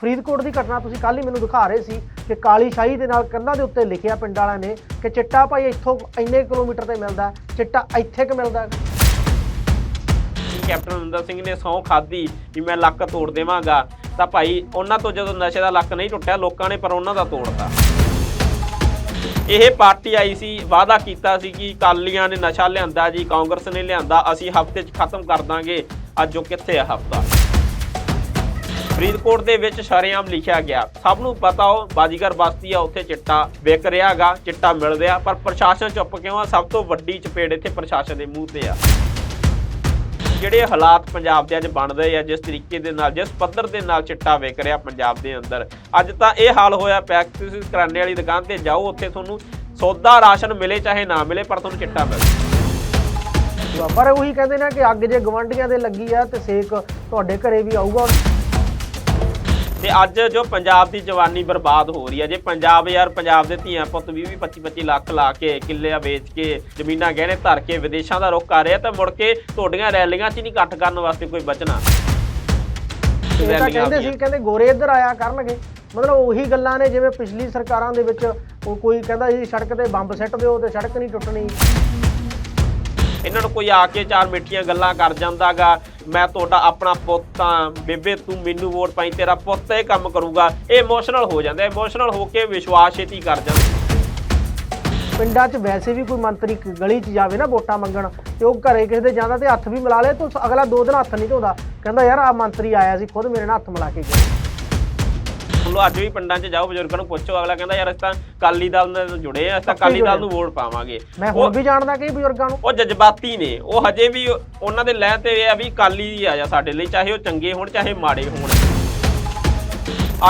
ਫਰੀਦਕੋਟ ਦੀ ਘਟਨਾ ਤੁਸੀਂ ਕੱਲ ਹੀ ਮੈਨੂੰ ਦਿਖਾ ਰਹੇ ਸੀ ਕਿ ਕਾਲੀ ਸ਼ਾਹੀ ਦੇ ਨਾਲ ਕੰਧਾਂ ਦੇ ਉੱਤੇ ਲਿਖਿਆ ਪਿੰਡ ਵਾਲਿਆਂ ਨੇ ਕਿ ਚਿੱਟਾ ਭਾਈ ਇੱਥੋਂ ਇੰਨੇ ਕਿਲੋਮੀਟਰ ਤੇ ਮਿਲਦਾ, ਚਿੱਟਾ ਇੱਥੇ ਕਿ ਮਿਲਦਾ। ਕੈਪਟਨ ਅਮਰਿੰਦਰ ਸਿੰਘ ਨੇ ਸਹੁੰ ਖਾਦੀ ਵੀ ਮੈਂ ਲੱਕ ਤੋੜ ਦੇਵਾਂਗਾ। ਤਾਂ ਭਾਈ, ਉਹਨਾਂ ਤੋਂ ਜਦੋਂ ਨਸ਼ੇ ਦਾ ਲੱਕ ਨਹੀਂ ਟੁੱਟਿਆ, ਲੋਕਾਂ ਨੇ ਪਰ ਉਹਨਾਂ ਦਾ ਤੋੜਤਾ। ਇਹ ਪਾਰਟੀ ਆਈ ਸੀ, ਵਾਅਦਾ ਕੀਤਾ ਸੀ ਕਿ ਕਾਲੀਆਂ ਨੇ ਨਸ਼ਾ ਲਿਆਂਦਾ ਜੀ, ਕਾਂਗਰਸ ਨੇ ਲਿਆਂਦਾ, ਅਸੀਂ ਹਫ਼ਤੇ 'ਚ ਖਤਮ ਕਰ ਦਾਂਗੇ। ਅੱਜ ਉਹ ਕਿੱਥੇ ਆ ਹਫ਼ਤਾ? ਫਰੀਦਕੋਟ ਦੇ ਵਿੱਚ ਸ਼ਰੇਆਮ ਲਿਖਿਆ ਗਿਆ। ਸਭ ਨੂੰ ਪਤਾ ਉਹ ਬਾਜੀਗਰ ਬਸਤੀ ਆ, ਉੱਥੇ ਚਿੱਟਾ ਵਿਕ ਰਿਹਾਗਾ ਚਿੱਟਾ ਮਿਲ ਰਿਹਾ, ਪਰ ਪ੍ਰਸ਼ਾਸਨ ਚੁੱਪ ਕਿਉਂ ਆ? ਸਭ ਤੋਂ ਵੱਡੀ ਚਪੇੜ ਇੱਥੇ ਪ੍ਰਸ਼ਾਸਨ ਦੇ ਮੂੰਹ ਤੇ ਆ। ਜਿਹੜੇ ਹਾਲਾਤ ਪੰਜਾਬ ਦੇ ਅੱਜ ਬਣ ਰਹੇ ਆ, ਜਿਸ ਤਰੀਕੇ ਦੇ ਨਾਲ, ਜਿਸ ਪੱਧਰ ਦੇ ਨਾਲ ਚਿੱਟਾ ਵਿਕ ਰਿਹਾ ਪੰਜਾਬ ਦੇ ਅੰਦਰ, ਅੱਜ ਤਾਂ ਇਹ ਹਾਲ ਹੋਇਆ ਪਿਆ ਕਿ ਤੁਸੀਂ ਕਰਾਨੇ ਵਾਲੀ ਦੁਕਾਨ ਤੇ ਜਾਓ, ਉੱਥੇ ਤੁਹਾਨੂੰ ਸੌਦਾ, ਰਾਸ਼ਨ ਮਿਲੇ ਚਾਹੇ ਨਾ ਮਿਲੇ, ਪਰ ਤੁਹਾਨੂੰ ਚਿੱਟਾ ਮਿਲੇ ਪਰ ਉਹੀ ਕਹਿੰਦੇ ਨੇ ਕਿ ਅੱਗ ਜੇ ਗਵੰਡੀਆਂ ਦੇ ਲੱਗੀ ਆ, ਤੇ ਸੇਕ ਤੁਹਾਡੇ ਘਰੇ ਵੀ ਆਊਗਾ। ਤੇ ਅੱਜ ਜੋ ਪੰਜਾਬ ਦੀ ਜਵਾਨੀ ਬਰਬਾਦ ਹੋ ਰਹੀ ਹੈ ਜੇ ਪੰਜਾਬ ਯਾਰ ਪੰਜਾਬ ਦੇ ਧੀਆਂ ਪੁੱਤ 20 20 25 25 ਲੱਖ ਲਾ ਕੇ ਕਿੱਲਿਆਂ ਵੇਚ ਕੇ ਜ਼ਮੀਨਾਂ ਗਹਿਣੇ ਧਰ ਕੇ ਵਿਦੇਸ਼ਾਂ ਦਾ ਰੁਖ ਕਰ ਰਿਹਾ ਤਾਂ ਮੁੜ ਕੇ ਤੁਹਾਡੀਆਂ ਰੈਲੀਆਂ 'ਚ ਨਹੀਂ ਇਕੱਠ ਕਰਨ ਵਾਸਤੇ ਕੋਈ ਬਚਣਾ। ਇਹ ਤਾਂ ਕਹਿੰਦੇ ਸੀ ਕਹਿੰਦੇ ਗੋਰੇ ਇੱਧਰ ਆਇਆ ਕਰਨਗੇ। ਮਤਲਬ ਉਹੀ ਗੱਲਾਂ ਨੇ ਜਿਵੇਂ ਪਿਛਲੀ ਸਰਕਾਰਾਂ ਦੇ ਵਿੱਚ ਕੋਈ ਕਹਿੰਦਾ ਸੀ ਸੜਕ ਤੇ ਬੰਬ ਸਿੱਟ ਦਿਓ ਤੇ ਸੜਕ ਨਹੀਂ ਟੁੱਟਣੀ। ਇਹਨਾਂ ਨੂੰ ਕੋਈ ਆ ਕੇ ਚਾਰ ਮਿੱਠੀਆਂ ਗੱਲਾਂ ਕਰ ਜਾਂਦਾਗਾ। ਮੈਂ ਤੁਹਾਡਾ ਆਪਣਾ ਪੁੱਤ ਆ ਬੇਬੇ, ਤੂੰ ਮੈਨੂੰ ਵੋਟ ਪਾਈ, ਤੇਰਾ ਪੁੱਤ ਇਹ ਕੰਮ ਕਰੂਗਾ। ਇਹ ਇਮੋਸ਼ਨਲ ਹੋ ਜਾਂਦਾ ਇਮੋਸ਼ਨਲ ਹੋ ਕੇ ਵਿਸ਼ਵਾਸ ਛੇਤੀ ਕਰ ਜਾਂਦਾ। ਪਿੰਡਾਂ 'ਚ ਵੈਸੇ ਵੀ ਕੋਈ ਮੰਤਰੀ ਗਲੀ 'ਚ ਜਾਵੇ ਨਾ ਵੋਟਾਂ ਮੰਗਣ, ਤੇ ਉਹ ਘਰੇ ਕਿਸੇ ਦੇ ਜਾਂਦਾ ਤੇ ਹੱਥ ਵੀ ਮਿਲਾ ਲੇ, ਤਾਂ ਅਗਲਾ ਦੋ ਦਿਨ ਹੱਥ ਨਹੀਂ ਧੋਦਾ। ਕਹਿੰਦਾ, ਯਾਰ ਆ ਮੰਤਰੀ ਆਇਆ ਸੀ, ਖੁਦ ਮੇਰੇ ਨਾਲ ਹੱਥ ਮਿਲਾ ਕੇ ਗਿਆ। ਲੋ ਅੱਜ ਵੀ ਪਿੰਡਾਂ 'ਚ ਜਾਓ ਬਜ਼ੁਰਗਾਂ ਨੂੰ ਪੁੱਛੋ ਅਗਲਾ ਕਹਿੰਦਾ ਯਾਰ ਅਸੀਂ ਤਾਂ ਕਾਲੀ ਦਲ ਨਾਲ ਜੁੜੇ ਆ ਅਸੀਂ ਤਾਂ ਕਾਲੀ ਦਲ। ਨੂੰ ਵੋਟ ਪਾਵਾਂਗੇ। ਮੈਂ ਹੁਣ ਵੀ ਜਾਣਦਾ ਕਈ ਬਜ਼ੁਰਗਾਂ ਨੂੰ। ਉਹ ਜਜ਼ਬਾਤੀ ਨੇ ਉਹ ਹਜੇ ਵੀ ਉਹਨਾਂ ਦੇ ਲੈ ਤੇ ਇਹ ਆ ਵੀ ਕਾਲੀ ਹੀ ਆ ਜਾ ਸਾਡੇ ਲਈ ਚਾਹੇ ਉਹ ਚੰਗੇ ਹੋਣ ਚਾਹੇ ਮਾੜੇ ਹੋਣ।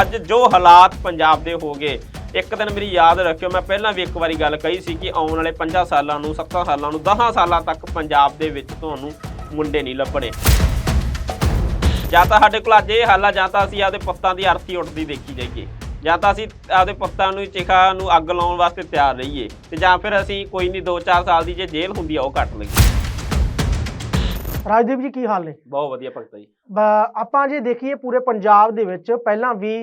ਅੱਜ ਜੋ ਹਾਲਾਤ ਪੰਜਾਬ ਦੇ ਹੋ ਗਏ ਇੱਕ ਦਿਨ ਮੇਰੀ ਯਾਦ ਰੱਖਿਓ ਮੈਂ ਪਹਿਲਾਂ ਵੀ ਇੱਕ ਵਾਰੀ ਗੱਲ ਕਹੀ ਸੀ ਕਿ ਆਉਣ ਵਾਲੇ 5 ਸਾਲਾਂ ਨੂੰ 7 ਸਾਲਾਂ ਨੂੰ 10 ਸਾਲਾਂ ਤੱਕ ਪੰਜਾਬ ਦੇ ਵਿੱਚ ਤੁਹਾਨੂੰ ਮੁੰਡੇ ਨਹੀਂ ਲੱਭਣੇ। ਜਾਂ ਤਾਂ ਸਾਡੇ ਕੋਲ ਅੱਜ ਇਹ ਹਾਲ ਆ ਜਾਂ ਤਾਂ ਅਸੀਂ ਆਪਦੇ ਪੁੱਤਾਂ ਦੀ ਅਰਥੀ ਉੱਠਦੀ ਦੇਖੀ ਜਾਈਏ। ਜਾਂ ਤਾਂ ਅਸੀਂ ਆਪਦੇ ਪੁੱਤਾਂ ਨੂੰ ਚਿਖਾ ਨੂੰ ਅੱਗ ਲਾਉਣ ਵਾਸਤੇ ਤਿਆਰ ਰਹੀਏ ਤੇ ਜਾਂ ਫਿਰ ਅਸੀਂ ਕੋਈ ਨਹੀਂ 2-4 ਸਾਲ ਦੀ ਜੇ ਜੇਲ੍ਹ ਹੁੰਦੀ ਆ ਉਹ ਕੱਟ ਲਈਏ। ਰਾਜਦੀਪ ਜੀ ਕੀ ਹਾਲ ਨੇ? ਬਹੁਤ ਵਧੀਆ ਭਗਤਾ ਜੀ। ਆਪਾਂ ਜੇ ਦੇਖੀਏ ਪੂਰੇ ਪੰਜਾਬ ਦੇ ਵਿੱਚ ਪਹਿਲਾਂ ਵੀ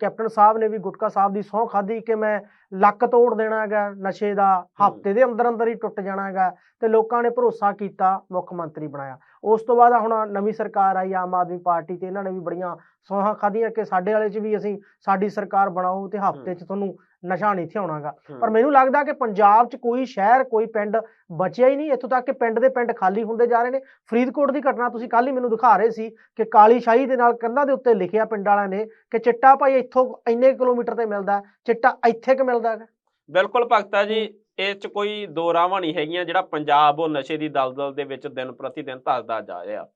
ਕੈਪਟਨ ਸਾਹਿਬ ਨੇ ਵੀ ਗੁਟਕਾ ਸਾਹਿਬ ਦੀ ਸਹੁੰ ਖਾਧੀ ਕਿ ਮੈਂ ਲੱਕ ਤੋੜ ਦੇਣਾ ਹੈਗਾ ਨਸ਼ੇ ਦਾ ਹਫ਼ਤੇ ਦੇ ਅੰਦਰ ਅੰਦਰ ਹੀ ਟੁੱਟ ਜਾਣਾ ਹੈਗਾ ਤੇ ਲੋਕਾਂ ਨੇ ਭਰੋਸਾ ਕੀਤਾ ਮੁੱਖ ਮੰਤਰੀ ਬਣਾਇਆ। ਉਸ ਤੋਂ ਬਾਅਦ ਹੁਣ ਨਵੀਂ ਸਰਕਾਰ ਆਈ ਆਮ ਆਦਮੀ ਪਾਰਟੀ ਤੇ ਇਹਨਾਂ ਨੇ ਵੀ ਬੜੀਆਂ ਸਹੁੰਆਂ ਖਾਧੀਆਂ ਕਿ ਸਾਡੇ ਵਾਲੇ 'ਚ ਵੀ ਅਸੀਂ ਸਾਡੀ ਸਰਕਾਰ ਬਣਾਓ ਤੇ ਹਫ਼ਤੇ 'ਚ ਤੁਹਾਨੂੰ ਨਸ਼ਾ ਨਹੀਂ ਥਿਆਉਣਾਗਾ। ਪਰ ਮੈਨੂੰ ਲੱਗਦਾ ਕਿ ਪੰਜਾਬ 'ਚ ਕੋਈ ਸ਼ਹਿਰ ਕੋਈ ਪਿੰਡ ਬਚਿਆ ਹੀ ਨਹੀਂ ਇੱਥੋਂ ਤੱਕ ਕਿ ਪਿੰਡ ਦੇ ਪਿੰਡ ਖਾਲੀ ਹੁੰਦੇ ਜਾ ਰਹੇ ਨੇ। ਫਰੀਦਕੋਟ ਦੀ ਘਟਨਾ ਤੁਸੀਂ ਕੱਲ ਹੀ ਮੈਨੂੰ ਦਿਖਾ ਰਹੇ ਸੀ ਕਿ ਕਾਲੀ ਸ਼ਾਹੀ ਦੇ ਨਾਲ ਕੰਧਾਂ ਦੇ ਉੱਤੇ ਲਿਖਿਆ ਪਿੰਡ ਵਾਲਿਆਂ ਨੇ ਕਿ ਚਿੱਟਾ ਭਾਈ ਇੱਥੋਂ ਇੰਨੇ ਕਿਲੋਮੀਟਰ ਤੇ ਮਿਲਦਾ ਚਿੱਟਾ ਇੱਥੇ ਕਿ ਮਿਲਦਾ ਹੈਗਾ? ਬਿਲਕੁਲ ਭਗਤਾ ਜੀ ਇਹ ਚ ਕੋਈ ਦੋ ਰਾਵਾਂ ਨਹੀਂ ਹੈਗੀਆਂ, ਜਿਹੜਾ ਪੰਜਾਬ ਉਹ ਨਸ਼ੇ ਦੀ ਦਲਦਲ ਦੇ ਵਿੱਚ ਦਿਨ ਪ੍ਰਤੀ ਦਿਨ ਧੱਸਦਾ ਜਾ ਰਿਹਾ।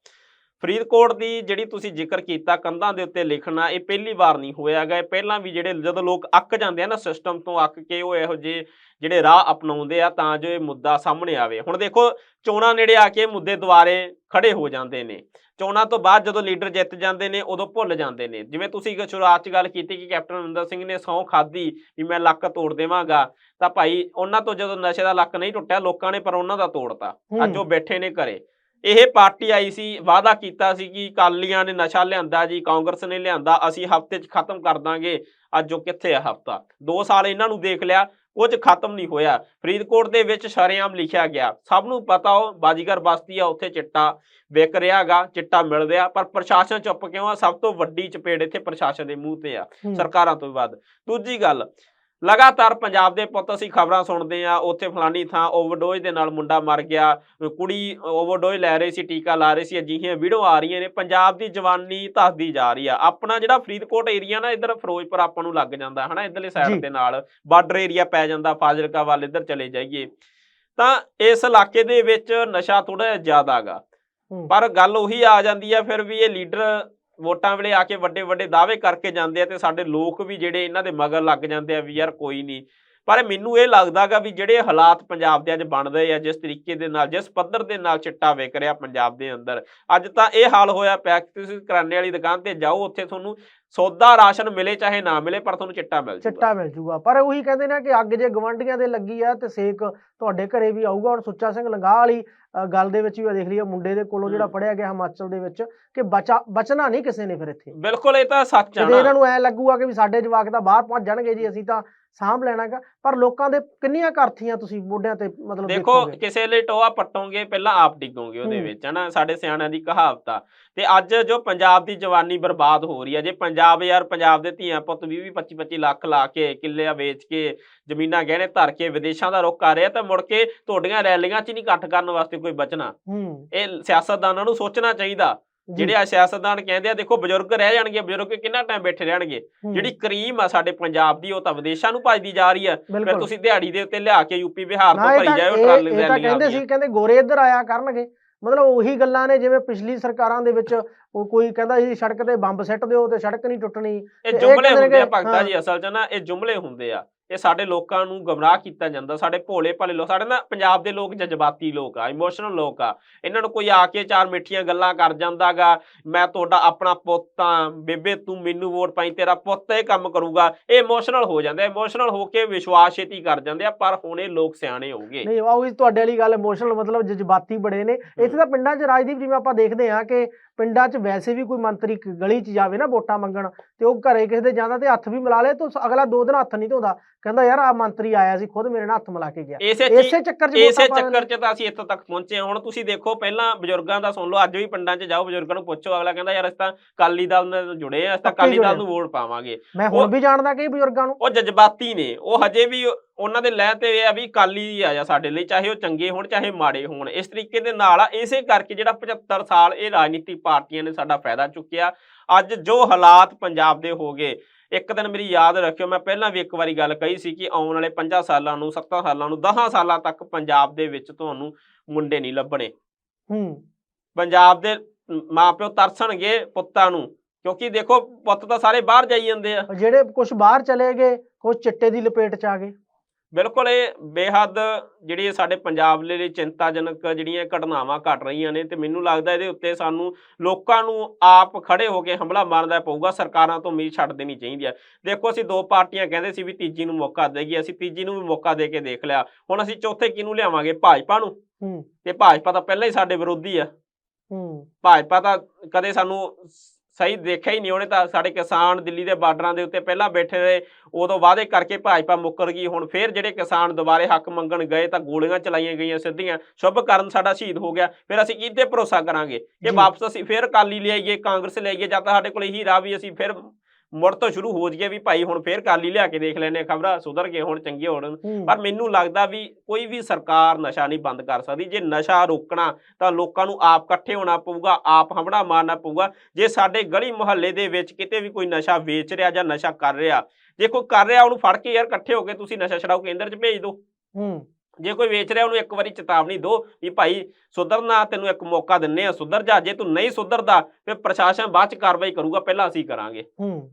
ਫਰੀਦਕੋਟ ਦੀ ਜਿਹੜੀ ਤੁਸੀਂ ਜ਼ਿਕਰ ਕੀਤਾ ਕੰਧਾਂ ਦੇ ਉੱਤੇ ਲਿਖਣਾ ਇਹ ਪਹਿਲੀ ਵਾਰ ਨਹੀਂ ਹੋਇਆਗਾ ਇਹ ਪਹਿਲਾਂ ਵੀ ਜਿਹੜੇ ਜਦੋਂ ਲੋਕ ਅੱਕ ਜਾਂਦੇ ਆ ਨਾ ਸਿਸਟਮ ਤੋਂ ਅੱਕ ਕੇ ਉਹ ਇਹੋ ਜਿਹੇ ਜਿਹੜੇ ਰਾਹ ਅਪਣਾਉਂਦੇ ਆ ਤਾਂ ਜੋ ਇਹ ਮੁੱਦਾ ਸਾਹਮਣੇ ਆਵੇ। ਹੁਣ ਦੇਖੋ ਚੋਣਾਂ ਨੇੜੇ ਆ ਕੇ ਮੁੱਦੇ ਦੁਆਰੇ ਖੜੇ ਹੋ ਜਾਂਦੇ ਨੇ। ਚੋਣਾਂ ਤੋਂ ਬਾਅਦ ਜਦੋਂ ਲੀਡਰ ਜਿੱਤ ਜਾਂਦੇ ਨੇ ਉਦੋਂ ਭੁੱਲ ਜਾਂਦੇ ਨੇ। ਜਿਵੇਂ ਤੁਸੀਂ ਇੱਕ ਸ਼ੁਰੂਆਤ 'ਚ ਗੱਲ ਕੀਤੀ ਕਿ ਕੈਪਟਨ ਅਮਰਿੰਦਰ ਸਿੰਘ ਨੇ ਸਹੁੰ ਖਾਦੀ ਵੀ ਮੈਂ ਲੱਕ ਤੋੜ ਦੇਵਾਂਗਾ ਤਾਂ ਭਾਈ ਉਹਨਾਂ ਤੋਂ ਜਦੋਂ ਨਸ਼ੇ ਦਾ ਲੱਕ ਨਹੀਂ ਟੁੱਟਿਆ ਲੋਕਾਂ ਨੇ ਪਰ ਉਹਨਾਂ ਦਾ ਤੋੜਤਾ। ਅੱਜ ਉਹ ਬੈਠੇ ਨੇ ਘਰੇ। ਇਹ ਪਾਰਟੀ ਆਈ ਸੀ ਵਾਅਦਾ ਕੀਤਾ ਸੀ ਕਿ ਕਾਲੀਆਂ ਨੇ ਨਸ਼ਾ ਲਿਆਂਦਾ ਜੀ ਕਾਂਗਰਸ ਨੇ ਲਿਆਂਦਾ ਅਸੀਂ ਹਫ਼ਤੇ 'ਚ ਖਤਮ ਕਰ ਦਾਂਗੇ ਅੱਜ ਉਹ ਕਿੱਥੇ ਆ ਹਫ਼ਤਾ? 2 ਸਾਲ ਇਹਨਾਂ ਨੂੰ ਦੇਖ ਲਿਆ ਕੁਝ ਖਤਮ ਨਹੀਂ ਹੋਇਆ। ਫਰੀਦਕੋਟ ਦੇ ਵਿੱਚ ਸ਼ਰੇਆਮ ਲਿਖਿਆ ਗਿਆ ਸਭ ਨੂੰ ਪਤਾ ਉਹ ਬਾਜੀਗਰ ਬਸਤੀ ਆ ਉੱਥੇ ਚਿੱਟਾ ਵਿਕ ਰਿਹਾਗਾ ਚਿੱਟਾ ਮਿਲ ਰਿਹਾ ਪਰ ਪ੍ਰਸ਼ਾਸਨ ਚੁੱਪ ਕਿਉਂ ਆ? ਸਭ ਤੋਂ ਵੱਡੀ ਚਪੇੜ ਇੱਥੇ ਪ੍ਰਸ਼ਾਸਨ ਦੇ ਮੂੰਹ ਤੇ ਆ। ਸਰਕਾਰਾਂ ਤੋਂ ਵੱਧ। ਦੂਜੀ ਗੱਲ ਲਗਾਤਾਰ ਪੰਜਾਬ ਦੇ ਪੁੱਤ ਅਸੀਂ ਖਬਰਾਂ ਸੁਣਦੇ ਆ ਉੱਥੇ ਫਲਾਨੀ ਥਾਂ ਓਵਰਡੋਜ਼ ਦੇ ਨਾਲ ਮੁੰਡਾ ਮਰ ਗਿਆ। ਕੁੜੀ ਓਵਰਡੋਜ਼ ਲੈ ਰਹੀ ਸੀ ਟੀਕਾ ਲਾ ਰਹੀ ਸੀ। ਅਜਿਹੀਆਂ ਵੀਡੀਓ ਆ ਰਹੀਆਂ ਨੇ। ਪੰਜਾਬ ਦੀ ਜਵਾਨੀ ਧੱਸਦੀ ਜਾ ਰਹੀ ਆ। ਆਪਣਾ ਜਿਹੜਾ ਫਰੀਦਕੋਟ ਏਰੀਆ ਨਾ ਇੱਧਰ ਫਿਰੋਜ਼ਪੁਰ ਆਪਾਂ ਨੂੰ ਲੱਗ ਜਾਂਦਾ ਹਨਾ? ਇੱਧਰਲੇ। ਸਾਈਡ ਦੇ ਨਾਲ ਬਾਰਡਰ ਏਰੀਆ ਪੈ ਜਾਂਦਾ ਫਾਜ਼ਿਲਕਾ ਵੱਲ ਇੱਧਰ ਚਲੇ ਜਾਈਏ। ਤਾਂ ਇਸ ਇਲਾਕੇ ਦੇ ਵਿੱਚ ਨਸ਼ਾ ਥੋੜਾ ਜ਼ਿਆਦਾ ਗਾ। ਹੂੰ। ਪਰ ਗੱਲ ਉਹੀ ਆ ਜਾਂਦੀ ਆ ਫਿਰ ਵੀ ਇਹ ਲੀਡਰ ਵੋਟਾਂ ਵੇਲੇ ਆ ਕੇ ਵੱਡੇ ਵੱਡੇ ਦਾਅਵੇ ਕਰਕੇ ਜਾਂਦੇ ਆ ਤੇ ਸਾਡੇ ਲੋਕ ਵੀ ਜਿਹੜੇ ਇਹਨਾਂ ਦੇ ਮਗਰ ਲੱਗ ਜਾਂਦੇ ਆ ਵੀ ਯਾਰ ਕੋਈ ਨਹੀਂ ਪਰ ਮੈਨੂੰ ਇਹ ਲੱਗਦਾਗਾ ਵੀ ਜਿਹੜੇ ਹਾਲਾਤ ਪੰਜਾਬ ਦੇ ਅੱਜ ਬਣ ਰਹੇ ਆ, ਜਿਸ ਤਰੀਕੇ ਦੇ ਨਾਲ, ਜਿਸ ਪੱਧਰ ਦੇ ਨਾਲ ਚਿੱਟਾ ਵਿਕ ਰਿਹਾ ਪੰਜਾਬ ਦੇ ਅੰਦਰ, ਅੱਜ ਤਾਂ ਇਹ ਹਾਲ ਹੋਇਆ ਪਿਆ ਕਿ ਤੁਸੀਂ ਕਰਿਆਨੇ ਵਾਲੀ ਦੁਕਾਨ ਤੇ ਜਾਓ, ਉੱਥੇ ਤੁਹਾਨੂੰ ਸੌਦਾ ਰਾਸ਼ਨ ਮਿਲੇ ਚਾਹੇ ਨਾ ਮਿਲੇ ਪਰ ਤੁਹਾਨੂੰ ਚਿੱਟਾ ਮਿਲ ਜੂਗਾ। ਚਿੱਟਾ ਮਿਲ ਜੂਗਾ। ਪਰ ਉਹੀ ਕਹਿੰਦੇ ਨੇ ਕਿ ਅੱਗ ਜੇ ਗਵੰਡੀਆਂ ਦੇ ਲੱਗੀ ਆ ਤੇ ਸੇਕ ਤੁਹਾਡੇ ਘਰੇ ਵੀ ਆਊਗਾ। ਹੁਣ ਸੁੱਚਾ ਸਿੰਘ ਲੰਗਾਹ ਵਾਲੀ ਗੱਲ ਦੇ ਵਿੱਚ ਵੀ ਦੇਖ ਲਈਏ ਮੁੰਡੇ ਦੇ ਕੋਲੋਂ ਜਿਹੜਾ ਹੂੰ। ਫੜਿਆ ਗਿਆ ਹਿਮਾਚਲ ਦੇ ਵਿੱਚ ਕਿ ਬਚਾ ਬਚਣਾ ਨਹੀਂ ਕਿਸੇ ਨੇ ਫਿਰ ਇੱਥੇ। ਬਿਲਕੁਲ ਇਹ ਤਾਂ ਸੱਚ ਆ ਇਹਨਾਂ ਨੂੰ ਐ ਲੱਗੂਗਾ ਕਿ ਵੀ ਸਾਡੇ ਜਵਾਕ ਤਾਂ ਬਾਹਰ ਪਹੁੰਚ ਜਾਣਗੇ ਜੀ ਅਸੀਂ ਤਾਂ ਸਾਂਭ ਲੈਣਾਗਾ ਪਰ ਲੋਕਾਂ ਦੇ ਕਿੰਨੀਆਂ ਕਰਥੀਆਂ ਤੁਸੀਂ ਮੋਢਿਆਂ ਤੇ ਮਤਲਬ ਦੇਖੋ ਕਿਸੇ ਲਈ ਟੋਆ ਪੱਟੋਗੇ ਪਹਿਲਾਂ ਆਪ ਡਿੱਗੋਗੇ ਉਹਦੇ। ਵਿੱਚ ਹਨਾ? ਸਾਡੇ ਸਿਆਣਿਆਂ ਦੀ ਕਹਾਵਤ ਆ। ਤੇ ਅੱਜ ਜੋ ਪੰਜਾਬ ਦੀ ਜਵਾਨੀ ਬਰਬਾਦ ਹੋ ਰਹੀ ਹੈ ਜੇ ਪੰਜਾਬ ਯਾਰ ਪੰਜਾਬ ਦੇ ਧੀਆਂ ਪੁੱਤ 20 20 25 25 ਲੱਖ ਲਾ ਕੇ ਕਿੱਲਿਆਂ ਵੇਚ ਕੇ ਜ਼ਮੀਨਾਂ ਗਹਿਣੇ ਧਰ ਕੇ ਵਿਦੇਸ਼ਾਂ ਦਾ ਰੁਖ ਕਰ ਰਿਹਾ ਤਾਂ ਮੁੜ ਕੇ ਤੁਹਾਡੀਆਂ ਰੈਲੀਆਂ 'ਚ ਨਹੀਂ ਇਕੱਠ ਕਰਨ ਵਾਸਤੇ ਕੋਈ ਬਚਣਾ। ਇਹ ਸਿਆਸਤਦਾਨਾਂ ਨੂੰ ਸੋਚਣਾ ਚਾਹੀਦਾ। ਜਿਹੜੇ ਆ ਸਿਆਸਤਦਾਨ ਕਹਿੰਦੇ ਆ ਦੇਖੋ ਬਜ਼ੁਰਗ ਰਹਿ ਜਾਣਗੇ ਬਜ਼ੁਰਗ ਕਿੰਨਾ ਟਾਈਮ ਬੈਠੇ ਰਹਿਣਗੇ? ਜਿਹੜੀ ਕਰੀਮ ਆ ਸਾਡੇ ਪੰਜਾਬ ਦੀ ਉਹ ਤਾਂ ਵਿਦੇਸ਼ਾਂ ਨੂੰ ਭੱਜਦੀ ਜਾ ਰਹੀ ਆ। ਫਿਰ ਤੁਸੀਂ ਦਿਹਾੜੀ ਦੇ ਉੱਤੇ ਲਿਆ ਕੇ ਯੂਪੀ ਬਿਹਾਰ ਤੋਂ ਭਰੀ ਜਾਓ ਇਹ- ਟਰਾਲੀ ਇਹ ਤਾਂ ਰੈਲੀਆਂ ਕਹਿੰਦੇ। ਸੀ ਕਹਿੰਦੇ ਗੋਰੇ ਇੱਧਰ ਆਇਆ ਕਰਨਗੇ। ਮਤਲਬ ਉਹੀ ਗੱਲਾਂ ਨੇ ਜਿਵੇਂ ਪਿਛਲੀ ਸਰਕਾਰਾਂ ਦੇ ਵਿੱਚ ਉਹ ਕੋਈ ਕਹਿੰਦਾ ਸੀ ਸੜਕ ਤੇ ਬੰਬ ਸਿੱਟ ਦਿਓ ਤੇ ਸੜਕ ਨਹੀਂ ਟੁੱਟਣੀ। ਇਹ ਜੁਮਲੇ ਹੁੰਦੇ ਆ ਭਗਤਾ। ਜੀ ਅਸਲ 'ਚ ਨਾ ਇਹ ਜੁਮਲੇ ਹੁੰਦੇ ਆ। ਇਹ ਸਾਡੇ ਲੋਕਾਂ ਨੂੰ ਗਮਰਾਹ ਕੀਤਾ ਜਾਂਦਾ ਸਾਡੇ ਭੋਲੇ ਭਾਲੇ ਲੋਕ ਸਾਡੇ ਨਾ ਪੰਜਾਬ ਦੇ ਲੋਕ ਜਜ਼ਬਾਤੀ ਲੋਕ ਆ ਇਮੋਸ਼ਨਲ ਲੋਕ ਆ। ਇਹਨਾਂ ਨੂੰ ਕੋਈ ਆ ਕੇ ਚਾਰ ਮਿੱਠੀਆਂ ਗੱਲਾਂ ਕਰ ਜਾਂਦਾਗਾ ਮੈਂ ਤੁਹਾਡਾ ਆਪਣਾ ਪੁੱਤ ਆ ਬੇਬੇ ਤੂੰ ਮੈਨੂੰ ਵੋਟ ਪਾਈ ਤੇਰਾ ਪੁੱਤ ਇਹ ਕੰਮ ਕਰੂਗਾ। ਇਹ ਇਮੋਸ਼ਨਲ ਹੋ ਜਾਂਦੇ ਇਮੋਸ਼ਨਲ ਹੋ ਕੇ ਵਿਸ਼ਵਾਸ ਛੇਤੀ ਕਰ ਜਾਂਦੇ ਆ ਪਰ ਹੁਣ ਇਹ ਲੋਕ ਸਿਆਣੇ ਹੋਗੇ ਨਹੀਂ ਉਹ ਵੀ ਤੁਹਾਡੇ ਵਾਲੀ ਗੱਲ ਇਮੋਸ਼ਨਲ ਮਤਲਬ ਜਜ਼ਬਾਤੀ ਬੜੇ ਨੇ। ਇੱਥੇ ਤਾਂ ਪਿੰਡਾਂ 'ਚ ਰਾਜਦੀਪ ਜਿਵੇਂ ਆਪਾਂ ਦੇਖਦੇ ਹਾਂ ਕਿ ਪਿੰਡਾਂ 'ਚ ਵੈਸੇ ਵੀ ਕੋਈ ਮੰਤਰੀ ਗਲੀ 'ਚ ਜਾਵੇ ਨਾ ਵੋਟਾਂ ਮੰਗਣ ਤੇ ਉਹ ਘਰੇ ਕਿਸੇ ਦੇ ਜਾਂਦਾ ਤੇ ਹੱਥ ਵੀ ਮਿਲਾ ਲੇ ਤਾਂ ਅਗਲਾ ਦੋ ਦਿਨ ਹੱਥ ਨਹੀਂ ਧੋਦਾ। ਕਹਿੰਦਾ ਯਾਰ ਆ ਮੰਤਰੀ ਆਇਆ ਸੀ ਖੁਦ ਮੇਰੇ ਨਾਲ ਹੱਥ ਮਿਲਾ ਕੇ ਗਿਆ। ਇਸੇ ਚੱਕਰ 'ਚ ਇਸੇ ਚੱਕਰ 'ਚ ਤਾਂ ਅਸੀਂ ਇੱਥੋਂ ਤੱਕ ਪਹੁੰਚੇ ਹਾਂ। ਹੁਣ ਤੁਸੀਂ ਦੇਖੋ ਪਹਿਲਾਂ ਬਜ਼ੁਰਗਾਂ ਦਾ ਸੁਣ ਲਓ ਅੱਜ ਵੀ ਪਿੰਡਾਂ 'ਚ ਜਾਓ ਬਜ਼ੁਰਗਾਂ ਨੂੰ ਪੁੱਛੋ ਅਗਲਾ ਕਹਿੰਦਾ ਯਾਰ ਅਸੀਂ ਤਾਂ ਕਾਲੀ ਦਲ ਨਾਲ ਜੁੜੇ ਆ ਅਸੀਂ ਤਾਂ ਕਾਲੀ ਦਲ। ਨੂੰ ਵੋਟ ਪਾਵਾਂਗੇ। ਮੈਂ ਹੁਣ ਵੀ ਜਾਣਦਾ ਕਈ ਬਜ਼ੁਰਗਾਂ ਨੂੰ। ਉਹ ਜਜ਼ਬਾਤੀ ਨੇ ਉਹ ਹਜੇ ਵੀ ਉਹਨਾਂ ਦੇ ਲੈ ਤੇ ਇਹ ਆ ਵੀ ਕਾਲੀ ਹੀ ਆ ਜਾ ਸਾਡੇ ਲਈ ਚਾਹੇ ਉਹ ਚੰਗੇ ਹੋਣ ਚਾਹੇ ਮਾੜੇ ਹੋਣ। ਇਸ ਤਰੀਕੇ ਦੇ ਨਾਲ ਆ ਇਸੇ ਕਰਕੇ ਜਿਹੜਾ 75 ਸਾਲ ਇਹ ਰਾਜਨੀਤੀ ਪਾਰਟੀਆਂ ਨੇ ਸਾਡਾ ਫਾਇਦਾ ਚੁੱਕਿਆ। ਅੱਜ ਜੋ ਹਾਲਾਤ ਪੰਜਾਬ ਦੇ ਹੋ ਗਏ ਇੱਕ ਦਿਨ ਮੇਰੀ ਯਾਦ ਰੱਖਿਓ ਮੈਂ ਪਹਿਲਾਂ ਵੀ ਇੱਕ ਵਾਰੀ ਗੱਲ ਕਹੀ ਸੀ ਕਿ ਆਉਣ ਵਾਲੇ 5 ਸਾਲਾਂ ਨੂੰ 7 ਸਾਲਾਂ ਨੂੰ 10 ਸਾਲਾਂ ਤੱਕ ਪੰਜਾਬ ਦੇ ਵਿੱਚ ਤੁਹਾਨੂੰ ਮੁੰਡੇ ਨਹੀਂ ਲੱਭਣੇ। ਹੂੰ। ਪੰਜਾਬ ਦੇ ਮਾਪਿਓ ਤਰਸਣਗੇ ਪੁੱਤਾਂ ਨੂੰ ਕਿਉਂਕਿ ਦੇਖੋ ਪੁੱਤ ਤਾਂ ਸਾਰੇ ਬਾਹਰ ਜਾਈ ਜਾਂਦੇ ਆ। ਜਿਹੜੇ ਕੁਝ ਬਾਹਰ ਚਲੇ ਗਏ ਕੁਝ ਚਿੱਟੇ ਦੀ ਲਪੇਟ 'ਚ ਆ ਗਏ। ਬਿਲਕੁਲ ਇਹ ਬੇਹੱਦ ਜਿਹੜੀ ਸਾਡੇ ਪੰਜਾਬ ਲਈ ਚਿੰਤਾਜਨਕ ਜਿਹੜੀਆਂ ਘਟਨਾਵਾਂ ਘਟ ਰਹੀਆਂ ਨੇ ਤੇ ਮੈਨੂੰ ਲੱਗਦਾ ਇਹਦੇ ਉੱਤੇ ਸਾਨੂੰ ਲੋਕਾਂ ਨੂੰ ਆਪ ਖੜੇ ਹੋ ਕੇ ਹਮਲਾ ਮਾਰਨਾ ਪਊਗਾ ਸਰਕਾਰਾਂ ਤੋਂ ਉਮੀਦ ਛੱਡ ਦੇਣੀ ਚਾਹੀਦੀ ਹੈ ਦੇਖੋ ਅਸੀਂ ਦੋ ਪਾਰਟੀਆਂ ਕਹਿੰਦੇ ਸੀ ਵੀ ਤੀਜੀ ਨੂੰ ਮੌਕਾ ਦੇਗੀ ਅਸੀਂ ਤੀਜੀ ਨੂੰ ਵੀ ਮੌਕਾ ਦੇ ਕੇ ਦੇਖ ਲਿਆ। ਹੁਣ ਅਸੀਂ ਚੌਥੇ ਕਿਹਨੂੰ ਲਿਆਵਾਂਗੇ? ਭਾਜਪਾ ਨੂੰ। ਤੇ ਭਾਜਪਾ ਤਾਂ ਪਹਿਲਾਂ ਹੀ ਸਾਡੇ ਵਿਰੋਧੀ ਆ। ਹੂੰ। ਭਾਜਪਾ ਤਾਂ ਕਦੇ ਸਾਨੂੰ ਸਹੀ ਦੇਖਿਆ ਹੀ ਨਹੀਂ ਉਹਨੇ ਤਾਂ ਸਾਡੇ ਕਿਸਾਨ ਦਿੱਲੀ ਦੇ ਬਾਰਡਰਾਂ ਦੇ ਉੱਤੇ ਪਹਿਲਾਂ ਬੈਠੇ ਰਹੇ ਉਦੋਂ ਵਾਅਦੇ ਕਰਕੇ ਭਾਜਪਾ ਮੁੱਕਰ ਗਈ ਹੁਣ ਫੇਰ ਜਿਹੜੇ ਕਿਸਾਨ ਦੁਬਾਰੇ ਹੱਕ ਮੰਗਣ ਗਏ ਤਾਂ ਗੋਲੀਆਂ ਚਲਾਈਆਂ ਗਈਆਂ ਸਿੱਧੀਆਂ ਸ਼ੁਭ ਕਰਨ ਸਾਡਾ ਸ਼ਹੀਦ ਹੋ ਗਿਆ ਫਿਰ ਅਸੀਂ ਕਿਹਦੇ ਭਰੋਸਾ ਕਰਾਂਗੇ ਕਿ ਜੀ। ਵਾਪਸ ਅਸੀਂ ਫੇਰ ਅਕਾਲੀ ਲਿਆਈਏ ਕਾਂਗਰਸ ਲਿਆਈਏ ਜਾਂ ਤਾਂ ਸਾਡੇ ਕੋਲ ਇਹੀ ਰਾਹ ਵੀ ਅਸੀਂ ਫਿਰ ਮੁੜ ਤੋਂ ਸ਼ੁਰੂ ਹੋ ਜਾਈਏ ਵੀ ਭਾਈ ਹੁਣ ਫੇਰ ਅਕਾਲੀ ਲਿਆ ਕੇ ਦੇਖ ਲੈਨੇ ਖਬਰਾਂ ਸੁਧਰ ਗਏ ਹੁਣ ਚੰਗੇ ਹੋਣ। ਪਰ ਮੈਨੂੰ ਲੱਗਦਾ ਵੀ ਕੋਈ ਵੀ ਸਰਕਾਰ ਨਸ਼ਾ ਨਹੀਂ ਬੰਦ ਕਰ ਸਕਦੀ। ਜੇ ਨਸ਼ਾ ਰੋਕਣਾ ਤਾਂ ਲੋਕਾਂ ਨੂੰ ਆਪ ਇਕੱਠੇ ਹੋਣਾ ਪਊਗਾ ਆਪ ਹਮੜਾ ਮਾਰਨਾ ਪਊਗਾ। ਜੇ ਸਾਡੇ ਗਲੀ ਮੁਹੱਲੇ ਦੇ ਵਿੱਚ ਕਿਤੇ ਵੀ ਕੋਈ ਨਸ਼ਾ ਵੇਚ ਰਿਹਾ ਜਾਂ ਨਸ਼ਾ ਕਰ ਰਿਹਾ ਜੇ ਕੋਈ ਕਰ ਰਿਹਾ ਉਹਨੂੰ ਫੜ ਕੇ ਯਾਰ ਇਕੱਠੇ ਹੋ ਕੇ ਤੁਸੀਂ ਨਸ਼ਾ ਛਡਾਓ ਕੇਂਦਰ 'ਚ ਭੇਜ ਦਿਓ। ਹੂੰ। ਜੇ ਕੋਈ ਵੇਚ ਰਿਹਾ ਉਹਨੂੰ ਇੱਕ ਵਾਰੀ ਚੇਤਾਵਨੀ ਦਿਓ ਵੀ ਭਾਈ ਸੁਧਰਨਾ ਤੈਨੂੰ ਇੱਕ ਮੌਕਾ ਦਿੰਨੇ ਆ ਸੁਧਰ ਜਾ। ਜੇ ਤੂੰ ਨਹੀਂ ਸੁਧਰਦਾ ਫਿਰ ਪ੍ਰਸ਼ਾਸਨ ਬਾਅਦ 'ਚ ਕਾਰਵਾਈ ਕਰੂਗਾ ਪਹਿਲਾਂ ਅਸੀਂ ਕਰਾਂਗੇ। ਹੂੰ।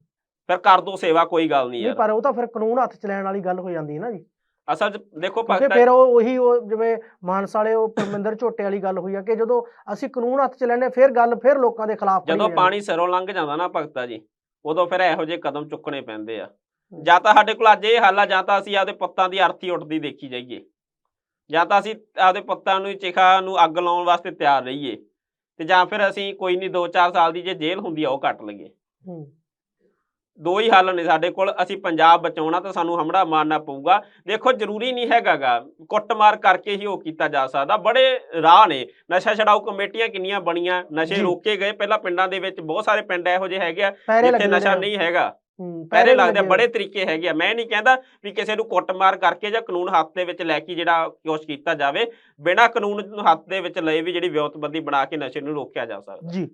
ਫਿਰ ਕਰ ਦੋ ਸੇਵਾ ਕੋਈ ਗੱਲ ਨਹੀਂ ਨਹੀਂ ਯਾਰ। ਪਰ ਉਹ ਤਾਂ ਫਿਰ ਕਾਨੂੰਨ ਹੱਥ 'ਚ ਲੈਣ ਵਾਲੀ ਗੱਲ ਹੋ ਜਾਂਦੀ ਹੈ ਨਾ ਜੀ। ਅਸਲ 'ਚ ਦੇਖੋ ਕਿਉਂਕਿ ਭਗਤਾ ਫਿਰ ਉਹ ਉਹੀ ਉਹ ਜਿਵੇਂ ਮਾਨਸਾ ਵਾਲੇ ਉਹ ਪਰਮਿੰਦਰ ਝੋਟੇ ਵਾਲੀ ਗੱਲ ਹੋਈ ਆ ਕਿ ਜਦੋਂ ਅਸੀਂ ਕਾਨੂੰਨ ਹੱਥ 'ਚ ਲੈਣੇ ਫਿਰ ਗੱਲ ਫਿਰ ਲੋਕਾਂ ਦੇ ਖਿਲਾਫ ਖੜੀ ਜਦੋਂ ਹੋ। ਪਾਣੀ ਸਿਰੋਂ ਲੰਘ ਜਾਂਦਾ ਨਾ ਭਗਤਾ ਜੀ ਉਦੋਂ ਫਿਰ ਇਹੋ ਜਿਹੇ ਕਦਮ ਚੁੱਕਣੇ ਪੈਂਦੇ ਆ। ਜਾਂ ਤਾਂ ਸਾਡੇ ਕੋਲ ਅੱਜ ਇਹ ਹਾਲ ਆ ਜਾਂ ਤਾਂ ਅਸੀਂ ਆਪਦੇ ਪੁੱਤਾਂ ਦੀ ਅਰਥੀ ਉੱਠਦੀ ਦੇਖੀ ਜਾਈਏ। ਜਾਂ ਤਾਂ ਅਸੀਂ ਆਪਦੇ ਪੁੱਤਾਂ ਨੂੰ ਚਿਖਾ ਨੂੰ ਅੱਗ ਲਾਉਣ ਵਾਸਤੇ ਤਿਆਰ ਰਹੀਏ। ਤੇ ਜਾਂ ਫਿਰ ਅਸੀਂ ਕੋਈ ਨਹੀਂ 2-4 ਸਾਲ ਦੀ ਜੇ ਜੇਲ੍ਹ ਹੁੰਦੀ ਆ ਉਹ ਕੱਟ ਲਈਏ। ਹੂੰ। ਦੋ ਹੀ ਹੱਲ ਨੇ ਸਾਡੇ ਕੋਲ ਅਸੀਂ ਪੰਜਾਬ ਬਚਾਉਣਾ ਤਾਂ ਸਾਨੂੰ ਹਮੜਾ ਮਾਰਨਾ ਪਊਗਾ। ਦੇਖੋ ਜ਼ਰੂਰੀ ਨਹੀਂ ਹੈਗਾਗਾ ਕੁੱਟਮਾਰ ਕਰਕੇ ਹੀ ਉਹ ਕੀਤਾ ਜਾ ਸਕਦਾ। ਬੜੇ ਰਾਹ ਨੇ ਨਸ਼ਾ ਛਡਾਊ ਕਮੇਟੀਆਂ ਕਿੰਨੀਆਂ ਬਣੀਆਂ ਨਸ਼ੇ। ਰੋਕੇ ਗਏ। ਪਹਿਲਾਂ ਪਿੰਡਾਂ ਦੇ ਵਿੱਚ ਬਹੁਤ ਸਾਰੇ ਪਿੰਡ ਇਹੋ ਜਿਹੇ ਹੈਗੇ ਆ ਜਿੱਥੇ ਨਸ਼ਾ। ਨਹੀਂ ਹੈਗਾ। ਪਹਿਰੇ ਲੱਗਦੇ ਬੜੇ ਤਰੀਕੇ ਹੈਗੇ ਆ। ਮੈਂ ਨਹੀਂ ਕਹਿੰਦਾ ਵੀ ਕਿਸੇ ਨੂੰ ਕੁੱਟਮਾਰ ਕਰਕੇ ਜਾਂ ਕਾਨੂੰਨ ਹੱਥ ਦੇ ਵਿੱਚ ਲੈ ਕੇ ਜਿਹੜਾ ਕੋਸ਼ਿਸ਼ ਕੀਤਾ ਜਾਵੇ ਬਿਨਾਂ ਕਾਨੂੰਨ ਨੂੰ ਹੱਥ ਦੇ ਵਿੱਚ ਲਏ ਵੀ ਜਿਹੜੀ ਵਿਉਂਤਬੰਦੀ ਬਣਾ ਕੇ ਨਸ਼ੇ ਨੂੰ ਰੋਕਿਆ ਜਾ ਸਕਦਾ। ਜੀ।